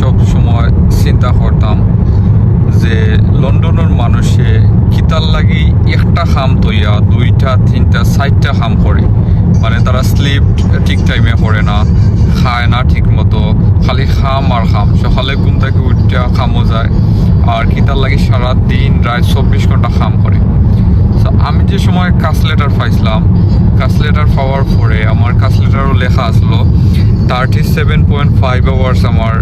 সব সময় চিন্তা করতাম যে লন্ডনের মানুষে কিতার লাগি একটা খাম তৈয়া দুইটা তিনটা চারটা খাম করে। মানে তারা স্লিপ ঠিক টাইমে করে না খায় না ঠিক মতো খালি খাম আর খাম। সকালে ঘুম থেকে উঠতে খামও যায় আর কিতার লাগি সারা দিন রাত চব্বিশ ঘণ্টা খাম করে। So, আমি যে সময় কাস লেটার পাইছিলাম কাস লেটার পাওয়ার পরে আমার কাস লেটারও লেখা আসলো thirty seven point five hours আমার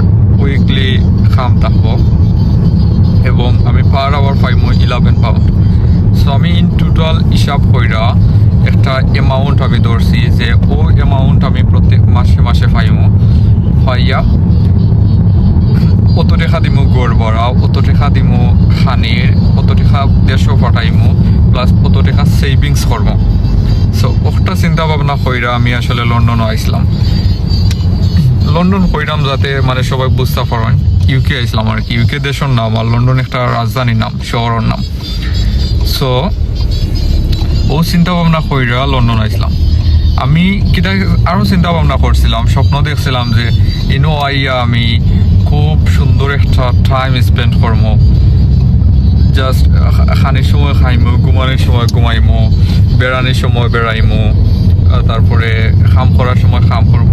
উইকলি খাম থাকব এবং আমি পার আওয়ার পাইমো ইলেভেন পাউন্ড সো আমি ইন টোটাল হিসাব কইরা একটা অ্যামাউন্ট আমি ধরছি যে ও অ্যামাউন্ট আমি প্রত্যেক মাসে মাসে পাইমো। পাইয়া অত টাকা দিমু গড় বড়া অত টাকা দিমু খানির অত টাকা দেশও পাঠাইমু প্লাস অত টাকা সেভিংস করব সো একটা চিন্তা ভাবনা কইরা আমি আসলে লন্ডন আইসলাম। লন্ডন কইরাম যাতে মানে সবাই বুঝতে পারেন। ইউকে আইসলাম আর কি। ইউকে দেশের নাম আর লন্ডন একটা রাজধানীর নাম, শহরের নাম। সো ও চিন্তা ভাবনা কইরা লন্ডন আইসলাম আমি কিটা আরও চিন্তা ভাবনা করছিলাম, স্বপ্ন দেখছিলাম যে ইনো আইয়া আমি খুব সুন্দর একটা টাইম স্পেন্ড করব জাস্ট খানির সময় খাইমো, ঘুমানোর সময় ঘুমাইমো, বেড়ানোর সময় বেড়াইমো তারপরে খাম করার সময় খাম করব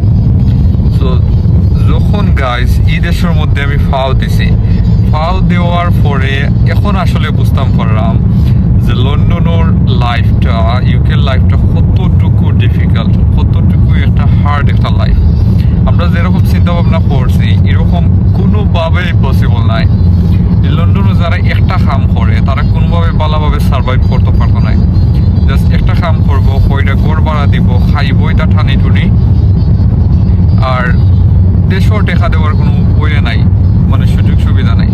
তো যখন গাইস দেশের মধ্যে আমি ফাও দিছি, ফাও দেওয়ার পরে এখন আসলে বুঝতাম পারলাম যে লন্ডনের লাইফটা ইউকের লাইফটা কতটুকু ডিফিকাল্ট কতটুকু একটা হার্ড একটা লাইফ আমরা যেরকম চিন্তা ভাবনা করছি, এরকম কোনোভাবেই পসিবল নাই। লন্ডনে যারা একটা কাম করে, তারা কোনোভাবে ভালোভাবে সার্ভাইভ করতে পারতো না জাস্ট একটা কাম করব কইটা গড় ভাড়া দিব, খাইব, এটা ঠানি টুনি আর দেশও টেকা দেওয়ার কোনো ওয়ে নাই মানে সুযোগ সুবিধা নাই।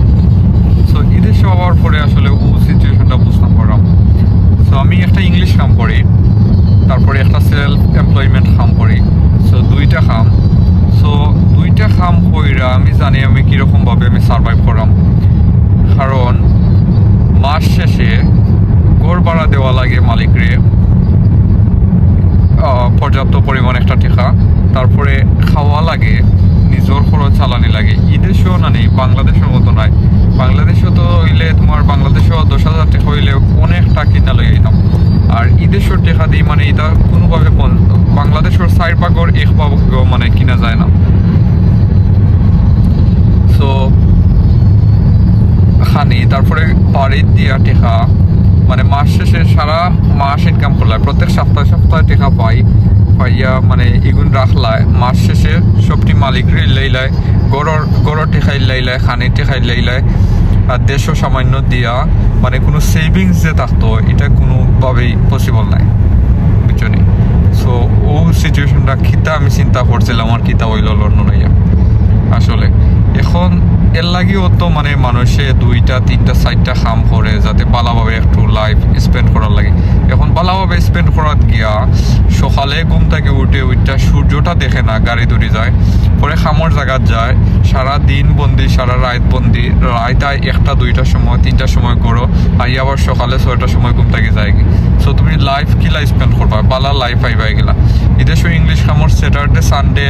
সো এদেশে হওয়ার পরে আসলে ও সিচুয়েশনটা বুঝতাম পারলাম সো আমি একটা ইংলিশ কাম করি, তারপরে একটা সেলফ এমপ্লয়মেন্ট কাম করি। সো দুইটা কাম। সো দুইটা কাম কইরা আমি জানি আমি কীরকমভাবে আমি সার্ভাইভ করাম কারণ, মাস শেষে ঘর ভাড়া দেওয়া লাগে মালিকরে পর্যাপ্ত পরিমাণ একটা টেকা। তারপরে খাওয়া লাগে, নিজের খরচ চালানি লাগে। ইদেশেও না নেই, বাংলাদেশের মতো নাই। বাংলাদেশেও তো হইলে তোমার বাংলাদেশেও দশ হাজার টাকা হইলে অনেকটা কিনা লই আইতাম। আর ইদেশের টাকা দিই মানে এটা কোনোভাবে বাংলাদেশের সাইড ভাগর এক ভাগ মানে কিনা যায় না। সো খানি, তারপরে বাড়ির দিয়া টেকা। মানে মাস শেষে সারা মাস ইনকাম করলাম প্রত্যেক সপ্তাহে সপ্তাহে টেকা পাই। পাইয়া মানে এগুন রাখলায়, মাস শেষে সবটি মালিক লাইলায় গড়র গড়র টেখাই লাইলায়, খানি টেকাই লাইলায়, আর দেশও সামান্য দিয়া মানে কোনো সেভিংস যে থাকতো, এটা কোনোভাবেই পসিবল নাই। বুঝছনি সো ও সিচুয়েশনটা খিতা আমি চিন্তা করছিলাম, আর খিতা হইল লন্ডন আসলে। এখন এর লাগেও তো মানে মানুষে দুইটা, তিনটা, চারটা কাম করে যাতে ভালোভাবে একটু লাইফ স্পেন্ড করার লাগে। এখন ভালোভাবে স্পেন্ড করার গিয়া সকালে ঘুম থেকে উঠে উঠটা সূর্যটা দেখে না, গাড়ি দৌড়ি যায়। পরে খামর জায়গাত যায়, সারা দিন বন্দি, সারা রাত বন্দি, রাত আয় একটা দুইটার সময় তিনটার সময় করো আর আবার সকালে ছয়টার সময় ঘুম থেকে যায় সো তুমি লাইফ কিলা স্পেন্ড করবা? বালা লাইফ আইবাই গেলা এদেশে ইংলিশ খামর স্যাটারডে সানডে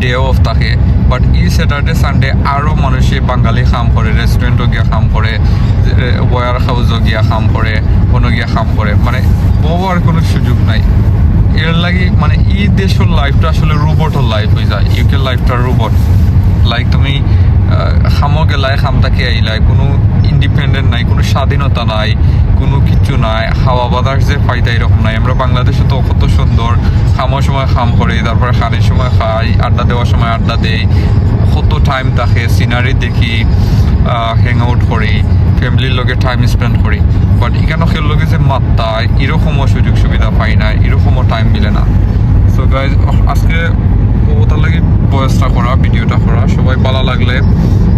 ডে অফ থাকে বাট ই স্যাটারডে সানডে আরও মানুষে বাঙালি কাম করে রেস্টুরেন্টও গিয়া কাম করে ওয়ার হাউসও গিয়া কাম করে কোনো গিয়া কাম করে মানে বউয়ার কোনো সুযোগ নাই। এর লাগি মানে ই দেশের লাইফটা আসলে রোবটর লাইফ হয়ে যায় ইউকে লাইফটা রোবট লাইক তুমি খামো খাম খামটাকে আইলাই কোনো ইন্ডিপেন্ডেন্ট নাই, কোনো স্বাধীনতা নাই, কোনো কিছু নাই হাওয়া বাতাস যে ফায়দা এরকম নাই। আমরা বাংলাদেশে তো কত সুন্দর খামোর সময় খাম করি, তারপরে খানির সময় খাই, আড্ডা দেওয়ার সময় আড্ডা দেই, কত টাইম থাকে সিনারি দেখি হ্যাং আউট করি ফ্যামিলির লগে টাইম স্পেন্ড করি। বাট এখানে খেল লগে যে মাত্রায় এরকমও সুযোগ সুবিধা পাই না এরকমও টাইম মিলে না। সো গাইজ আজকে ওটার লাগে বয়সটা করা, ভিডিওটা করা, সবাই ভালো লাগলে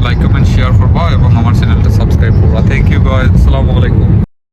লাইক কমেন্ট শেয়ার করবা এবং আমার চ্যানেলটা সাবস্ক্রাইব করবা। থ্যাংক ইউ গাইজ আসসালামু আলাইকুম।